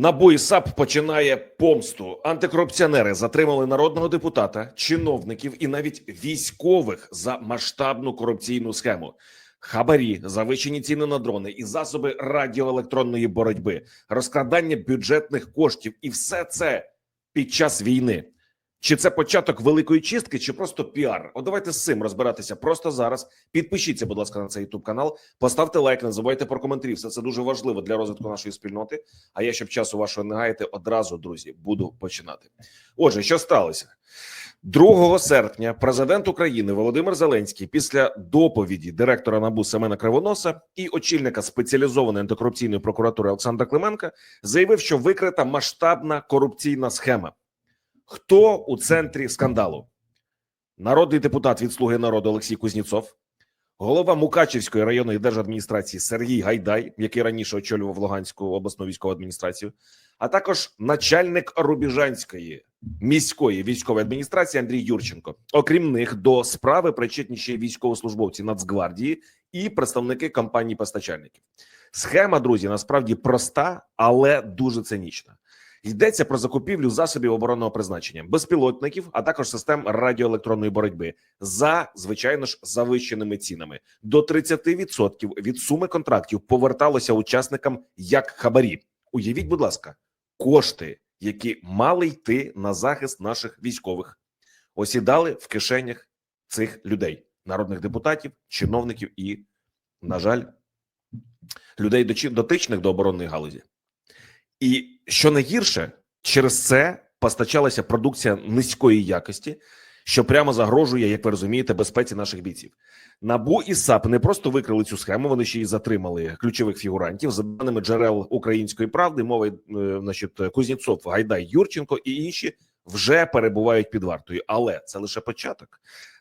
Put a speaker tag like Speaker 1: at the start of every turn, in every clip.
Speaker 1: НАБУ і САП починає помсту. Антикорупціонери затримали народного депутата, чиновників і навіть військових за масштабну корупційну схему. Хабарі, завищені ціни на дрони і засоби радіоелектронної боротьби, розкрадання бюджетних коштів, і все це під час війни. Чи це початок великої чистки, чи просто піар? От давайте з цим розбиратися просто зараз. Підпишіться, будь ласка, на цей youtube канал, поставте лайк, не забувайте про коментарі. Все це дуже важливо для розвитку нашої спільноти. А я, щоб часу вашого не гаяти, одразу, друзі, буду починати. Отже, що сталося 2 серпня? Президент України Володимир Зеленський після доповіді директора НАБУ Семена Кривоноса і очільника спеціалізованої антикорупційної прокуратури Олександра Клименка заявив, що викрита масштабна корупційна схема. Хто у центрі скандалу? Народний депутат від Слуги народу Олексій Кузніцов, голова Мукачівської районної держадміністрації Сергій Гайдай, який раніше очолював Луганську обласну військову адміністрацію, а також начальник Рубіжанської міської військової адміністрації Андрій Юрченко. Окрім них, до справи причетні ще військовослужбовці Нацгвардії і представники компаній постачальників. Схема, друзі, насправді проста, але дуже цинічна. Йдеться про закупівлю засобів оборонного призначення, безпілотників, а також систем радіоелектронної боротьби за звичайно ж завищеними цінами. До 30% від суми контрактів поверталося учасникам як хабарі. Уявіть, будь ласка, кошти, які мали йти на захист наших військових, осідали в кишенях цих людей, народних депутатів, чиновників і, на жаль, людей дотичних до оборонної галузі. І що найгірше, через це постачалася продукція низької якості, що прямо загрожує, як ви розумієте, безпеці наших бійців. Набу і САП не просто викрили цю схему, вони ще й затримали ключових фігурантів. За даними джерел української правди, мова е, значить, Кузнєцов, Гайдай, Юрченко і інші вже перебувають під вартою. Але це лише початок.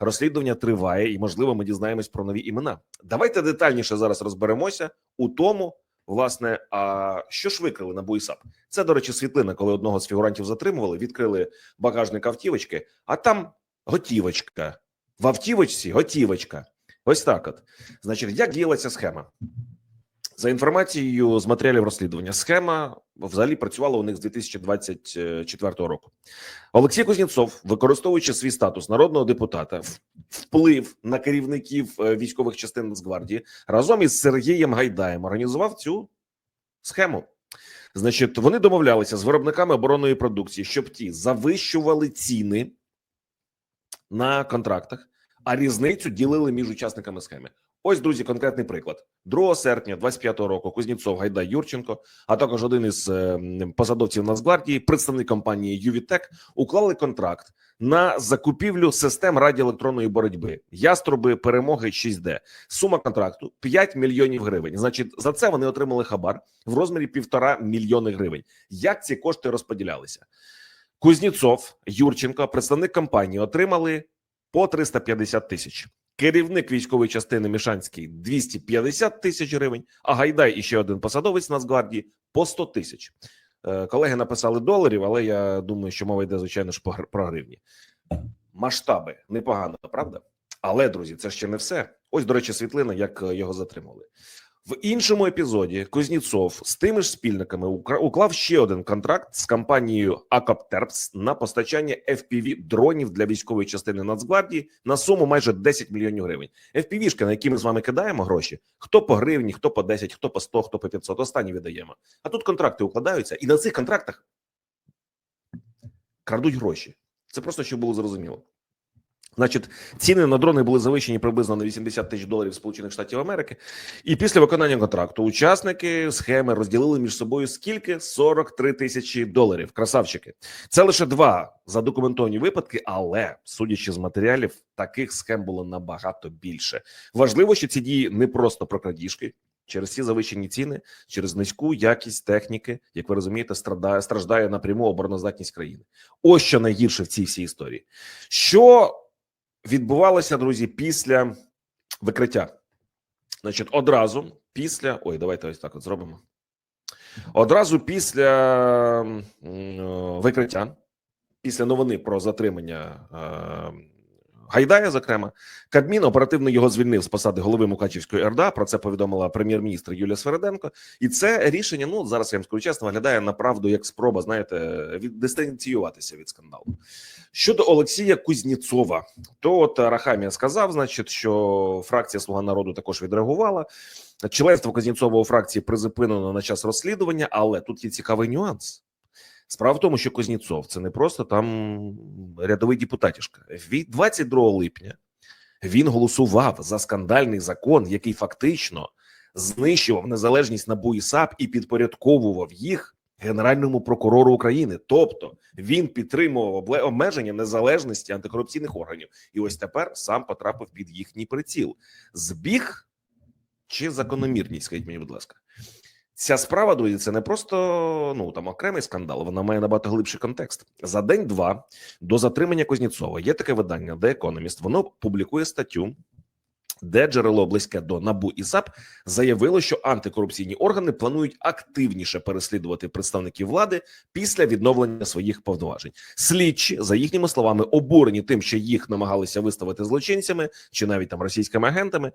Speaker 1: Розслідування триває, і можливо, ми дізнаємось про нові імена. Давайте детальніше зараз розберемося у тому. Власне, а що ж викрили на буйсап? Це, до речі, світлина, коли одного з фігурантів затримували, відкрили багажник автівочки, а там готівочка. В автівочці готівочка. Ось так. От, значить, як діялася схема? За інформацією з матеріалів розслідування, схема взагалі працювала у них з 2024 року. Олексій Кузнєцов, використовуючи свій статус народного депутата, вплив на керівників е, військових частин Нацгвардії, разом із Сергієм Гайдаєм організував цю схему. Значить, вони домовлялися з виробниками оборонної продукції, щоб ті завищували ціни на контрактах, а різницю ділили між учасниками схеми. Ось, друзі, конкретний приклад: 2 серпня 25-го року Кузнєцов, Гайдай, Юрченко, а також один із е, посадовців Нацгвардії, представник компанії Ювітек, уклали контракт на закупівлю систем радіоелектронної боротьби яструби перемоги 6D. Сума контракту 5 мільйонів гривень. Значить, за це вони отримали хабар в розмірі півтора мільйони гривень. Як ці кошти розподілялися? Кузнєцов, Юрченко, представник компанії, отримали по 350 тисяч. Керівник військової частини Мішанський 250 тисяч гривень, а Гайдай і ще один посадовець Нацгвардії по 100 тисяч. Е, Колеги написали доларів, але я думаю, що мова йде звичайно ж про гривні. Масштаби непогано, правда? Але друзі, це ще не все. Ось, до речі, світлина, як е, його затримали. В іншому епізоді Кузнєцов з тими ж спільниками уклав ще один контракт з компанією Акоптерпс на постачання FPV дронів для військової частини Нацгвардії на суму майже 10 мільйонів гривень. FPV-шки, на які ми з вами кидаємо гроші, хто по гривні, хто по 10, хто по 100, хто по 500, останні віддаємо. А тут контракти укладаються, і на цих контрактах крадуть гроші. Це просто щоб було зрозуміло. Значить, ціни на дрони були завищені приблизно на 80 тисяч доларів Сполучених Штатів Америки. І після виконання контракту учасники схеми розділили між собою скільки 43 тисячі доларів. Красавчики, це лише два задокументовані випадки, але судячи з матеріалів, таких схем було набагато більше. Важливо, що ці дії не просто про крадіжки. Через ці завищені ціни, через низьку якість техніки, як ви розумієте, страдає страждає напряму обороноздатність країни. Ось що найгірше в цій всій історії. Що відбувалося, друзі, після викриття? Значить, одразу після. Ой, давайте ось так от зробимо. Одразу після е, викриття, після новини про затримання е, Гайдая, зокрема, Кабмін оперативно його звільнив з посади голови Мукачівської РДА. Про це повідомила прем'єр-міністр Юлія Свереденко. І це рішення, ну зараз я вам скажу чесно, виглядає направду як спроба, знаєте, віддистанціюватися від скандалу. Щодо Олексія Кузніцова, то от Рахамія сказав, значить, що фракція Слуга народу також відреагувала. Членство Кузнєцова у фракції призупинено на час розслідування, але тут є цікавий нюанс. Справа в тому, що Кузнєцов це не просто там рядовий депутатішка. Від 22 липня він голосував за скандальний закон, який фактично знищував незалежність НАБУ і САП і підпорядковував їх генеральному прокурору України. Тобто він підтримував обмеження незалежності антикорупційних органів, і ось тепер сам потрапив під їхній приціл. Збіг чи закономірність, скажіть мені, будь ласка. Ця справа, друзі, це не просто ну там окремий скандал, вона має набагато глибший контекст. За день-два до затримання Кузнєцова є таке видання, де економіст. Воно публікує статтю, де джерело близьке до НАБУ і САП заявило, що антикорупційні органи планують активніше переслідувати представників влади після відновлення своїх повноважень. Слідчі, за їхніми словами, обурені тим, що їх намагалися виставити злочинцями чи навіть там російськими агентами.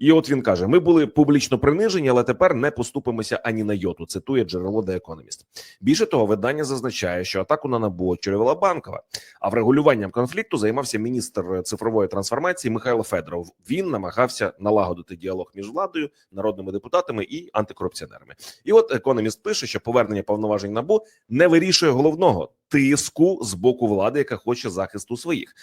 Speaker 1: І от він каже: ми були публічно принижені, але тепер не поступимося ані на йоту. Цитує джерело The Economist. Більше того, видання зазначає, що атаку на НАБУ очолювала банкова, а врегулюванням конфлікту займався міністр цифрової трансформації Михайло Федоров. Він намагався налагодити діалог між владою, народними депутатами і антикорупціонерами. І от економіст пише, що повернення повноважень набу не вирішує головного тиску з боку влади, яка хоче захисту своїх.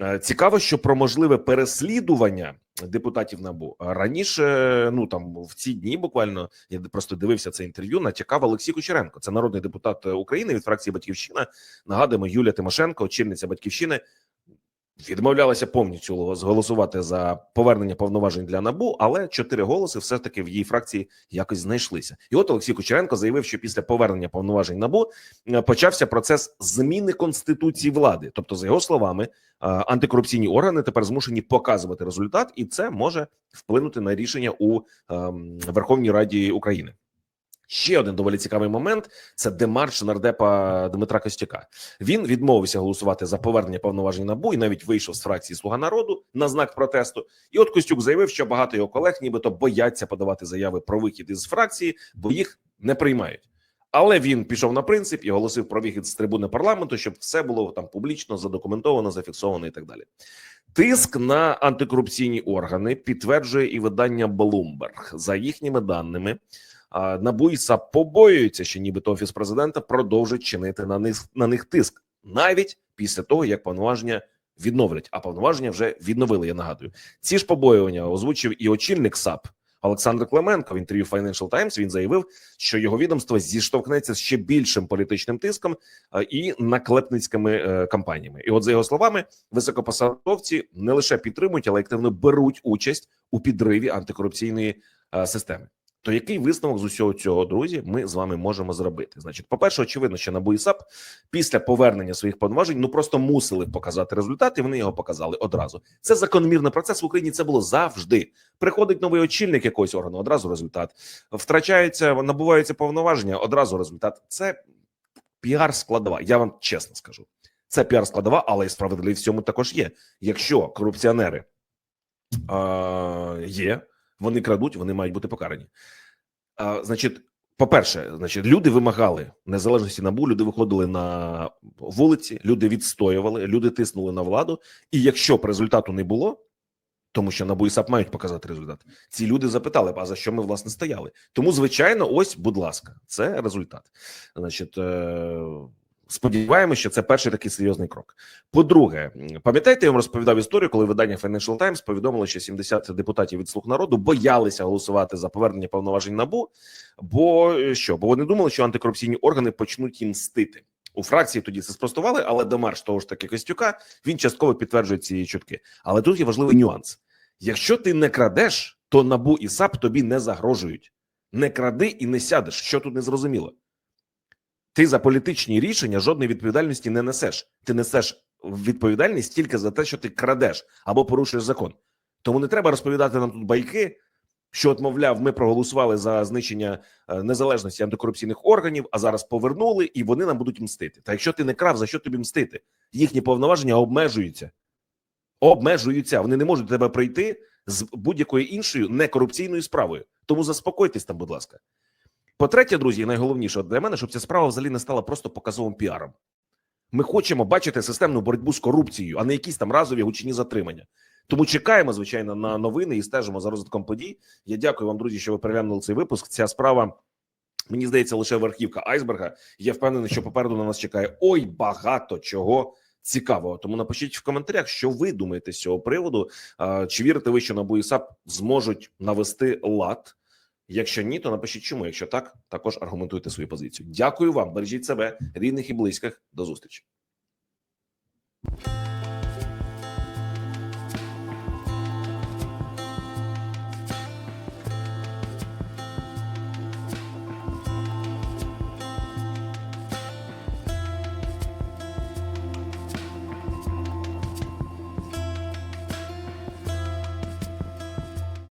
Speaker 1: Е, Цікаво, що про можливе переслідування депутатів набу раніше, ну там в ці дні, буквально я просто дивився це інтерв'ю. Натякав Олексій Кучеренко. Це народний депутат України від фракції Батьківщина. Нагадуємо, Юлія Тимошенко, очільниця батьківщини, відмовлялася повністю зголосувати за повернення повноважень для набу, але чотири голоси все таки в її фракції якось знайшлися. І от Олексій Кучеренко заявив, що після повернення повноважень набу е, почався процес зміни конституції влади. Тобто, за його словами, е, антикорупційні органи тепер змушені показувати результат, і це може вплинути на рішення у ем, Верховній Раді України. Ще один доволі цікавий момент це демарш нардепа Дмитра Костюка. Він відмовився голосувати за повернення повноважень набу і навіть вийшов з фракції Слуга народу на знак протесту. І от Костюк заявив, що багато його колег, нібито бояться подавати заяви про вихід із фракції, бо їх не приймають. Але він пішов на принцип і оголосив про вихід з трибуни парламенту, щоб все було там публічно задокументовано, зафіксовано і так далі. Тиск на антикорупційні органи підтверджує і видання Bloomberg. За їхніми даними. НАБУ і побоюються, що нібито офіс президента продовжить чинити на них на них тиск навіть після того, як повноваження відновлять. А повноваження вже відновили. Я нагадую, ці ж побоювання озвучив і очільник САП Олександр Клименко в інтерв'ю Financial Times Він заявив, що його відомство зіштовхнеться з ще більшим політичним тиском і наклепницькими е, кампаніями. І, от за його словами, високопосадовці не лише підтримують, але активно беруть участь у підриві антикорупційної е, системи. То який висновок з усього цього, друзі, ми з вами можемо зробити? Значить, по перше, очевидно, що НАБУ і САП після повернення своїх повноважень ну просто мусили показати результат, і вони його показали одразу. Це закономірний процес в Україні. Це було завжди. Приходить новий очільник якогось органу, одразу результат. Втрачаються, набуваються повноваження, одразу результат. Це піар складова. Я вам чесно скажу. Це піар складова, але і справедливість в цьому також є. Якщо корупціонери е, є вони крадуть, вони мають бути покарані. А, Значить, по-перше, значить, люди вимагали незалежності набу, люди виходили на вулиці, люди відстоювали, люди тиснули на владу. І якщо б результату не було, тому що НАБУ і САП мають показати результат, ці люди запитали, б, а за що ми власне стояли? Тому, звичайно, ось, будь ласка, це результат. Значить. Е- Сподіваємося, що це перший такий серйозний крок. По-друге, пам'ятаєте, я вам розповідав історію, коли видання Financial Times повідомило, що 70 депутатів від слуг народу боялися голосувати за повернення повноважень набу. Бо що? Бо вони думали, що антикорупційні органи почнуть їм мстити. У фракції тоді це спростували, але Демарш того ж таки Костюка він частково підтверджує ці чутки. Але тут є важливий нюанс: якщо ти не крадеш, то набу і САП тобі не загрожують. Не кради і не сядеш. Що тут не зрозуміло? Ти за політичні рішення жодної відповідальності не несеш. Ти несеш відповідальність тільки за те, що ти крадеш або порушуєш закон. Тому не треба розповідати нам тут байки, що от, мовляв, ми проголосували за знищення е, незалежності антикорупційних органів, а зараз повернули, і вони нам будуть мстити. Та якщо ти не крав, за що тобі мстити? Їхні повноваження обмежуються. обмежуються. Вони не можуть до тебе прийти з будь-якою іншою некорупційною справою. Тому заспокойтесь там, будь ласка. По-третє, друзі, і найголовніше для мене, щоб ця справа взагалі не стала просто показовим піаром. Ми хочемо бачити системну боротьбу з корупцією, а не якісь там разові гучні затримання. Тому чекаємо, звичайно, на новини і стежимо за розвитком подій. Я дякую вам, друзі, що ви переглянули цей випуск. Ця справа, мені здається, лише верхівка айсберга. Я впевнений, що попереду на нас чекає ой багато чого цікавого. Тому напишіть в коментарях, що ви думаєте з цього приводу. Чи вірите ви, що НАБУ і САП зможуть навести лад? Якщо ні, то напишіть чому. Якщо так, також аргументуйте свою позицію. Дякую вам. Бережіть себе, рідних і близьких. До зустрічі.